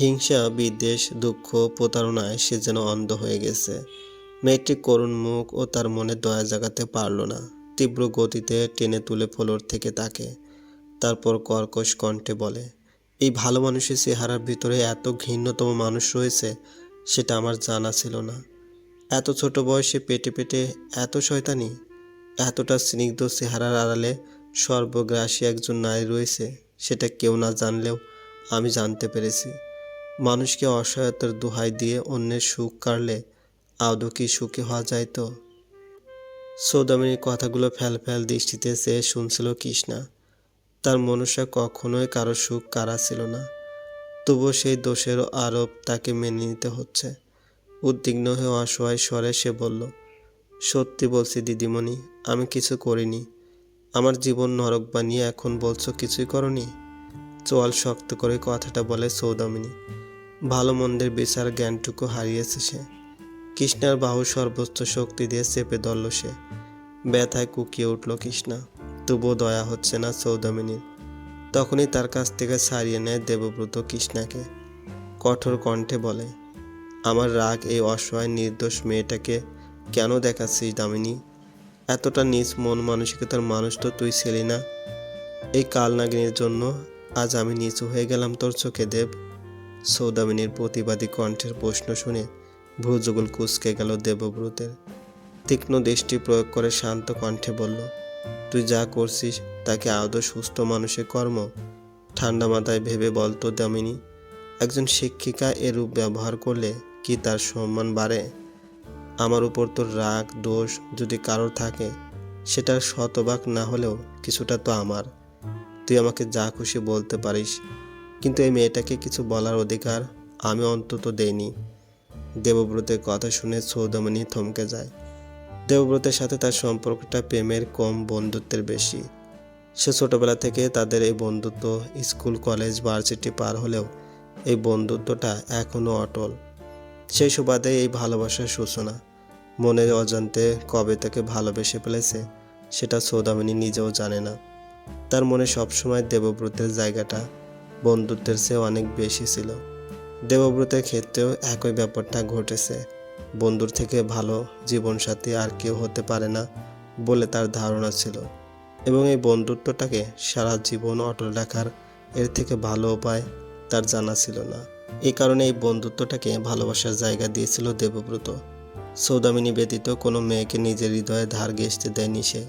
হিংসা, বিদ্বেষ, দুঃখ, প্রতারণায় সে যেন অন্ধ হয়ে গেছে। মেয়েটি করুণ মুখ ও তার মনে দয়া জাগাতে পারল না। তীব্র গতিতে টেনে তুলে ফ্লোর থেকে তাকে। তারপর কর্কশ কণ্ঠে বলে, এই ভালো মানুষের চেহারার ভিতরে এত ঘৃণ্যতম মানুষ রয়েছে, সেটা আমার জানা ছিল না। এত ছোট বয়সে পেটে পেটে এত শয়তানি, এতটা স্নিগ্ধ চেহারার আড়ালে সর্বগ্রাসী একজন নারী রয়েছে, সেটা কেউ না জানলেও আমি জানতে পেরেছি। মানুষকে অসহায়তার দোহাই দিয়ে অন্যের সুখ কাড়লে আদৌ কি সুখী হওয়া যায় তো? সৌদামিনীর কথাগুলো ফ্যাল ফ্যাল দৃষ্টিতে চেয়ে শুনছিল কৃষ্ণা। তার মনুষ্য কখনোই কারও সুখ কারা ছিল না। তবুও সেই দোষেরও আরোপ তাকে মেনে নিতে হচ্ছে। উদ্বিগ্ন হয়ে অসহায় স্বরে সে বলল, সত্যি বলছি দিদিমণি, আমি কিছু করিনি। আমার জীবন নরক বানিয়ে এখন বলছো কিছুই করনি? চোয়াল শক্ত করে কথাটা বলে সৌদামিনী। ভালো মন্দের বিচার জ্ঞানটুকু হারিয়েছে সে। কৃষ্ণার বাহু সর্বোচ্চ শক্তি দিয়ে চেপে ধরল সে। ব্যথায় কুকিয়ে উঠল কৃষ্ণা। তবুও দয়া হচ্ছে না সৌদামিনীর তখনই তার কাছ থেকে ছাড়িয়ে নেয় দেবব্রত কৃষ্ণাকে। কঠোর কণ্ঠে বলে, আমার রাগ, এই অসহায়, নির্দোষ মেয়েটাকে কেন দেখাচ্ছিস দামিনী? এতটা নিজ মন মানসিকতার মানুষ তো তুই ছিলি না। এই কালনাগিনীর জন্য আজ আমি নিচু হয়ে গেলাম তোর চোখে দেব। সৌদামিনীর প্রতিবাদী কণ্ঠের প্রশ্ন শুনে ভ্রুযুগল কুচকে গেল দেবব্রতের। তীক্ষ্ণ দৃষ্টি প্রয়োগ করে শান্ত কণ্ঠে বলল, তুই যা করছিস, তাকে আদৌ সুস্থ মানুষের কর্ম। ঠান্ডা মাথায় ভেবে বলতো দামিনী, একজন শিক্ষিকা এরূপ ব্যবহার করলে কি তার সম্মান বাড়ে? আমার উপর তোর রাগ, দোষ যদি কারোর থাকে, সেটা শতভাগ না হলেও কিছুটা তো আমার। তুই আমাকে যা খুশি বলতে পারিস কিন্তু এই মেয়েটাকে কিছু বলার অধিকার আমি অন্তত দেইনি। দেবব্রতের কথা শুনে সৌদামণি থমকে যায়। দেবব্রতের সাথে তার সম্পর্কটা প্রেমের কম বন্ধুত্বের বেশি। সে ছোটবেলা থেকে তাদের এই বন্ধুত্ব স্কুল, কলেজ, ভার্সিটি পার হলেও এই বন্ধুত্বটা এখনও অটল। সেই সুবাদে এই ভালোবাসার সূচনা। মনের অজান্তে কবে তাকে ভালোবেসে ফেলেছে, সেটা সৌদামিনী নিজেও জানে না। তার মনে সবসময় দেবব্রতের জায়গাটা বন্ধুত্বের চেয়ে অনেক বেশি ছিল। দেবব্রতের ক্ষেত্রেও একই ব্যাপারটা ঘটেছে। বন্ধুর থেকে ভালো জীবনসাথী আর কেউ হতে পারে না বলে তার ধারণা ছিল। এবং এই বন্ধুত্বটাকে সারা জীবন অটল রাখার এর থেকে ভালো উপায় তার জানা ছিল না। এই কারণে এই বন্ধুত্বটাকে ভালোবাসার জায়গা দিয়েছিল দেবব্রত। সৌদামিনী ব্যতীত কোনো মেয়েকে নিজের হৃদয়ে ধার ঘেঁষতে দেয়নি সে।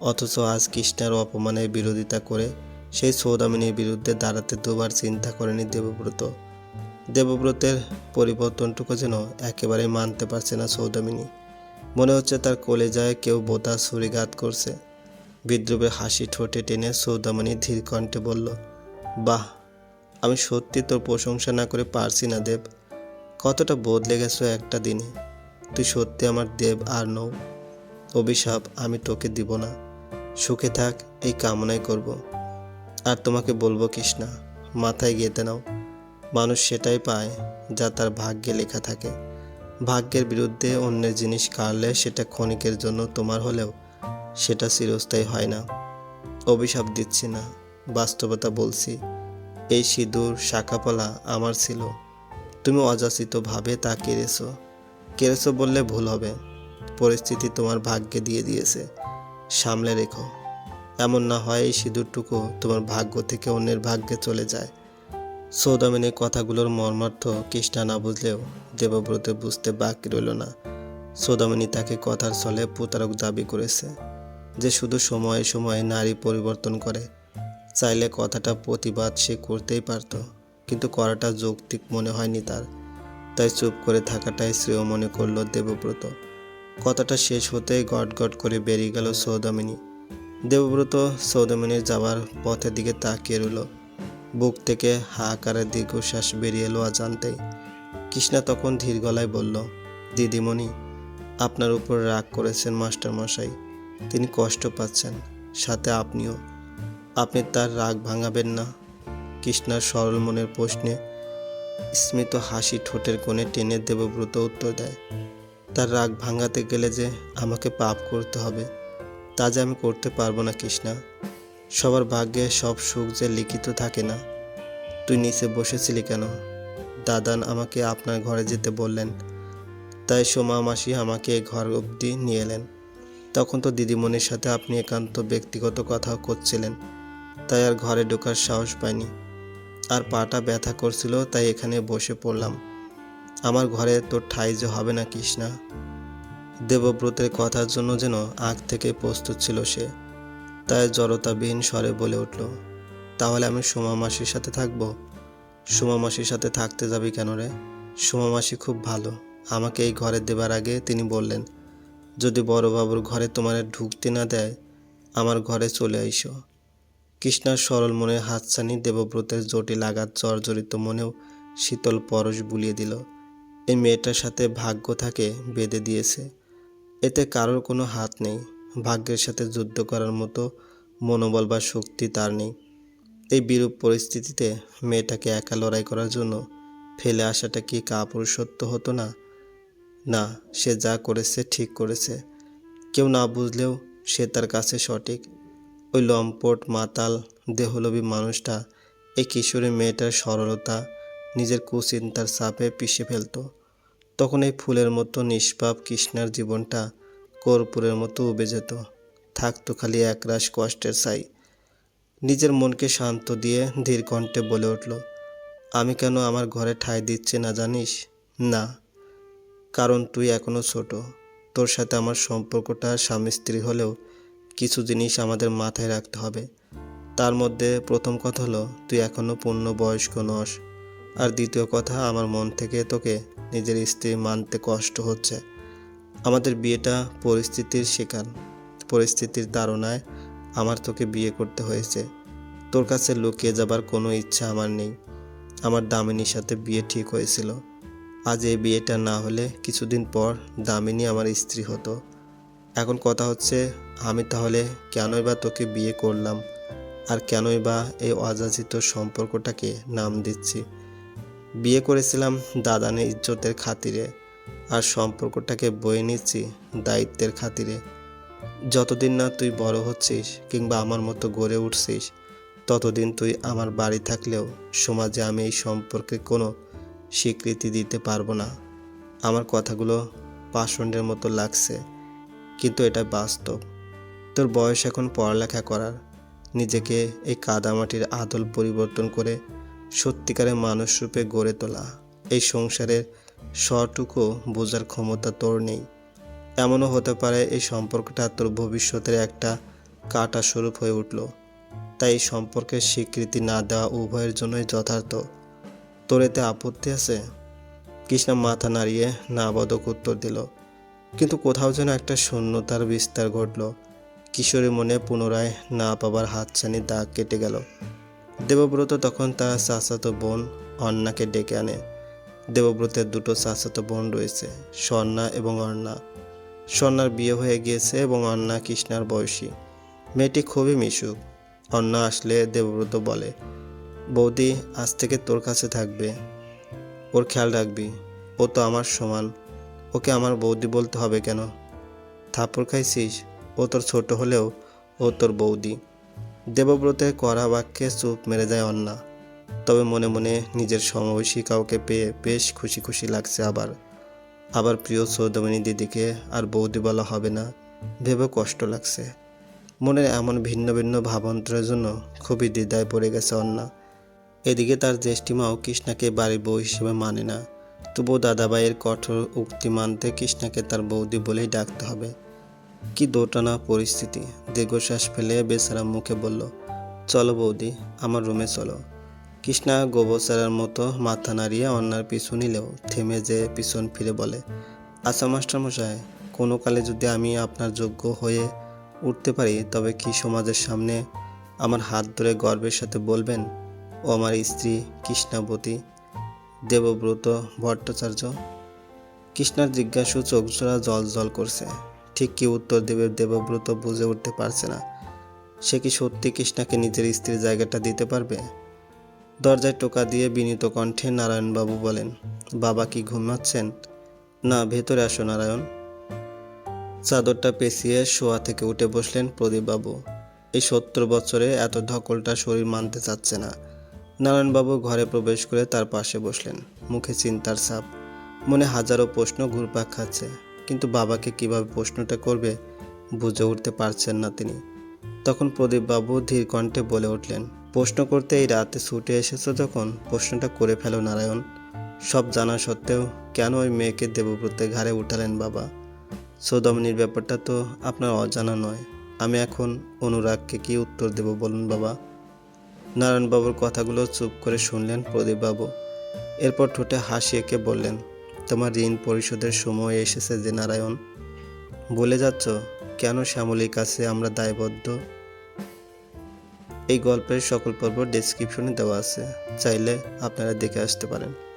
অথচ আজ কৃষ্ণার অপমানের বিরোধিতা করে সেই সৌদামিনীর বিরুদ্ধে দাঁড়াতে দুবার চিন্তা করেনি দেবব্রত। দেবব্রতের পরিবর্তনটুকু যেন একেবারেই মানতে পারছে না সৌদামিনী। মনে হচ্ছে তার কলেজায় কেউ বোতা ছুরিঘাত করছে। বিদ্রুপের হাসি ঠোঁটে টেনে সৌদামিনী ধীর কণ্ঠে বলল, বাহ, আমি সত্যি তোর প্রশংসা না করে পারছি না দেব। কতটা বদলে গেছো একটা দিনে। তুই সত্যি আমার দেব আর নও। অভিশাপ আমি তোকে দিব না। সুখে থাক, এই কামনাই করব। আর তোমাকে বলব কৃষ্ণা, মাথায় গেঁথে নাও। মানুষ সেটাই পায় যা তার ভাগ্যে লেখা থাকে। ভাগ্যের বিরুদ্ধে অন্যের জিনিস কাড়লে সেটা ক্ষণিকের জন্য তোমার হলেও সেটা চিরস্থায়ী হয় না। অভিশাপ দিচ্ছি না, বাস্তবতা বলছি, এই সিঁদুর, শাখাপলা আমার ছিল। তুমি অযাচিতভাবে তা কেড়েছো। কেড়েছো বললে ভুল হবে। পরিস্থিতি তোমার ভাগ্যে দিয়ে দিয়েছে। সামলে রেখো। এমন না হয় এই সিঁদুরটুকু তোমার ভাগ্য থেকে অন্যের ভাগ্যে চলে যায়। সৌদামিনীর কথাগুলোর মর্মার্থ কৃষ্ণা না বুঝলেও দেবব্রত বুঝতে বাকি রইল না। সৌদামিনী তাকে কথার ছলে প্রতারক দাবি করেছে যে শুধু সময়ে সময়ে নারী পরিবর্তন করে। চাইলে কথাটা প্রতিবাদ সে করতেই পারত, কিন্তু করাটা যৌক্তিক মনে হয়নি তার। তাই চুপ করে থাকাটাই শ্রেয় মনে করল দেবব্রত। কথাটা শেষ হতেই গট গট করে বেরিয়ে গেল সৌদামিনী। দেবব্রত সৌদামিনীর যাবার পথের দিকে তাকিয়ে রইল। বুক থেকে হাহাকারের দীর্ঘশ্বাস বেরিয়ে এলো অজান্তেই। কৃষ্ণা তখন ধীর গলায় বলল, দিদিমণি, আপনার উপর রাগ করেছেন মাস্টার মশাই তিনি কষ্ট পাচ্ছেন, সাথে আপনিও। আপনি তার রাগ ভাঙাবেন না। কৃষ্ণার সরল মনের প্রশ্নে স্মিত হাসি ঠোঁটের কোণে টেনে দেবব্রত উত্তর দেয়, তার রাগ ভাঙাতে গেলে যে আমাকে পাপ করতে হবে তা যে আমি করতে পারব না, কৃষ্ণা। সবার ভাগ্যে সব সুখ যে লিখিত থাকে না। তুই নিচে বসেছিলি কেন? দাদান আমাকে আপনার ঘরে যেতে বললেন। তাই সোমা মাসি আমাকে ঘর অবধি নিয়ে এলেন। তখন তো দিদিমণির সাথে আপনি একান্ত ব্যক্তিগত কথা করছিলেন। তাই আর ঘরে ঢোকার সাহস পাইনি। আর পাটা ব্যথা করছিল, তাই এখানে বসে পড়লাম। আমার ঘরে তোর ঠাই যে হবে না, কৃষ্ণা। দেবব্রতের কথার জন্য যেন আগ থেকে প্রস্তুত ছিল সে। তাই জড়তাবিহীন স্বরে বলে উঠল, তাহলে আমি সোমা মাসির সাথে থাকব? সোমা মাসির সাথে থাকতে যাবি কেন রে? সোমা মাসি খুব ভালো। আমাকে এই ঘরে দেবার আগে তিনি বললেন, যদি বড়বাবুর ঘরে তোমার ঢুকতে না দেয়, আমার ঘরে চলে আইসো। কৃষ্ণার সরল মনে হাতছানি দেবব্রতের জটিল আঘাত জর্জরিত মনেও শীতল পরশ বুলিয়ে দিল। এই মেয়েটার সাথে ভাগ্য থাকে, বেঁধে দিয়েছে। এতে কারোর কোনো হাত নেই। ভাগ্যের সাথে যুদ্ধ করার মতো মনোবল বা শক্তি তার নেই। এই বিরূপ পরিস্থিতিতে মেয়েটাকে একা লড়াই করার জন্য ফেলে আসাটা কি কাপুরুষত্ব হতো না? না, সে যা করেছে ঠিক করেছে। কেউ না বুঝলেও সে তার কাছে সঠিক। ওই লম্পট, মাতাল দেহলবী মানুষটা, এই কিশোরী মেয়েটার সরলতা, নিজের কুচিন্তার চাপে পিষে ফেলতো। তখন এই ফুলের মতো নিষ্পাপ কৃষ্ণার জীবনটা কর্পূরের মতো উবে যেত। থাকতো খালি একরাশ কষ্টের ছাই। নিজের মনকে শান্ত দিয়ে ধীর কণ্ঠে বলে উঠল, আমি কেন আমার ঘরে ঠাঁই দিচ্ছে না জানিস? না, কারণ তুই এখনও ছোট। তোর সাথে আমার সম্পর্কটা স্বামী স্ত্রী হলেও কিছু জিনিস আমাদের মাথায় রাখতে হবে। তার মধ্যে প্রথম কথা হলো, তুই এখনও পূর্ণ বয়স্ক নস। আর দ্বিতীয় কথা, আমার মন থেকে তোকে নিজের স্ত্রী মানতে কষ্ট হচ্ছে। আমাদের বিয়েটা পরিস্থিতির শিকার, পরিস্থিতির তাড়নায় আমার তোকে বিয়ে করতে হয়েছে। তোর কাছে লুকিয়ে যাবার কোনো ইচ্ছা আমার নেই। আমার দামিনীর সাথে বিয়ে ঠিক হয়েছিল। আজ এই বিয়েটা না হলে কিছুদিন পর দামিনী আমার স্ত্রী হতো। এখন কথা হচ্ছে, আমি তাহলে কেনই বা তোকে বিয়ে করলাম? আর কেনই বা এই অযাচিত সম্পর্কটাকে নাম দিচ্ছি? বিয়ে করেছিলাম দাদানের ইজ্জতের খাতিরে আর সম্পর্কটাকে বয়ে নিচ্ছি দায়িত্বের খাতিরে। যতদিন না তুই বড় হচ্ছিস কিংবা আমার মতো গড়ে উঠছিস, ততদিন তুই আমার বাড়ি থাকলেও সমাজে আমি এই সম্পর্কে কোনো স্বীকৃতি দিতে পারব না। আমার কথাগুলো পাষণ্ডের মতো লাগছে, কিন্তু এটা বাস্তব। তোর বয়স এখন পড়ালেখা করার, নিজেকে এই কাদামাটির আদল পরিবর্তন করে সত্যিকারের মানুষ রূপে গড়ে তোলা। এই সংসারের সটুকু বোঝার ক্ষমতা তোর নেই। এমনও হতে পারে এই সম্পর্কটা তোর ভবিষ্যতের একটা কাটা স্বরূপ হয়ে উঠল। তাই এই সম্পর্কের স্বীকৃতি না দেওয়া উভয়ের জন্যই যথার্থ। তোর এতে আপত্তি আছে? কৃষ্ণা মাথা নাড়িয়ে না বদক উত্তর দিল। কিন্তু কোথাও যেন একটা শূন্যতার বিস্তার ঘটল। কিশোরী মনে পুনরায় না পাবার হাতছানি দাগ কেটে গেল। দেবব্রত তখন তার চাচাতো বোন অন্নাকে ডেকে আনে। দেবব্রতের দুটো চাচাতো বোন রয়েছে, স্বর্ণা এবং অর্ণা। স্বর্ণার বিয়ে হয়ে গিয়েছে এবং অন্না কৃষ্ণার বয়সী। মেয়েটি খুবই মিশুক। অন্না আসলে দেবব্রত বলে, বৌদি, আজ থেকে তোর কাছে থাকবে। ওর খেয়াল রাখবি। ও তো আমার সমান। ওকে আমার বৌদি বলতে হবে কেন? থাপ্পড় খাইছিস? ও তোর ছোট হলেও ও তোর বৌদি। দেবব্রতের কড়া বাক্যে চুপ মেরে যায় অন্না। তবে মনে মনে নিজের সমবয়সী কাউকে পেয়ে বেশ খুশি খুশি লাগছে আবার। আবার প্রিয় সৌদমিনী দিদিকে আর বৌদি বলা হবে না, ভেবে কষ্ট লাগছে। মনের এমন ভিন্ন ভিন্ন ভাবান্তরের জন্য খুবই দ্বিধায় পড়ে গেছে অন্না। এদিকে তার জ্যেষ্ঠিমাও কৃষ্ণাকে বাড়ির বউ হিসেবে মানে না। তবুও দাদাভাইয়ের কঠোর উক্তি মানতে কৃষ্ণাকে তার বৌদি বলেই ডাকতে হবে। কি দোটানা পরিস্থিতি? দীর্ঘশ্বাস ফেলে বেচারা মুখে বলল, চলো বৌদি, আমার রুমে চলো। কৃষ্ণা গোবচারার মতো মাথা নাড়িয়ে অন্যার পিছু নিলেও থেমে যে পিছন ফিরে বলে আচ্ছা মাস্টারমশাই, কোনো কালে যদি আমি আপনার যোগ্য হয়ে উঠতে পারি, তবে কি সমাজের সামনে আমার হাত ধরে গর্বের সাথে বলবেন, ও আমার স্ত্রী কৃষ্ণাবতী দেবব্রত ভট্টাচার্য? কৃষ্ণার জিজ্ঞাসু চোখজোড়া জল জল করছে। ঠিক কি উত্তর দেবে দেবব্রত বুঝে উঠতে পারছে না। সে কি সত্যি কৃষ্ণাকে নিজের স্ত্রীর জায়গাটা দিতে পারবে? দরজায় টোকা দিয়ে বিনীত কণ্ঠে নারায়ণবাবু বলেন, বাবা কি ঘুমাচ্ছেন? না, ভেতরে আসো নারায়ণ। চাদরটা পেঁচিয়ে শোয়া থেকে উঠে বসলেন প্রদীপবাবু। এই সত্তর বছরে এত ধকলটা শরীর মানতে চাচ্ছে না। নারায়ণবাবু ঘরে প্রবেশ করে তার পাশে বসলেন, মুখে চিন্তার ছাপ। মনে হাজারো প্রশ্ন ঘুরপাক খাচ্ছে। কিন্তু বাবাকে কীভাবে প্রশ্নটা করবে বুঝে উঠতে পারছেন না তিনি। তখন প্রদীপবাবু ধীর কণ্ঠে বলে উঠলেন, প্রশ্ন করতে এই রাতে ছুটে এসেছ যখন? প্রশ্নটা করে ফেলো নারায়ণ। সব জানা সত্ত্বেও কেন ওই মেয়েকে দেবব্রতের ঘাড়ে উঠালেন বাবা? সৌদামিনীর ব্যাপারটা তো আপনার অজানা নয়। আমি এখন অনুরাগকে কি উত্তর দেব বলুন বাবা? নারায়ণবাবুর কথাগুলো চুপ করে শুনলেন প্রদীপবাবু। এরপর ঠোঁটে হাসি এঁকে বললেন তোমার ঋণ পরিশোধের সময় এসেছে যে নারায়ণ। বলে যাচ্ছ, কেন শ্যামলীর কাছে আমরা দায়বদ্ধ? এই গল্পের সকল পর্ব ডেসক্রিপশনে দেওয়া আছে। চাইলে আপনারা দেখে আসতে পারেন।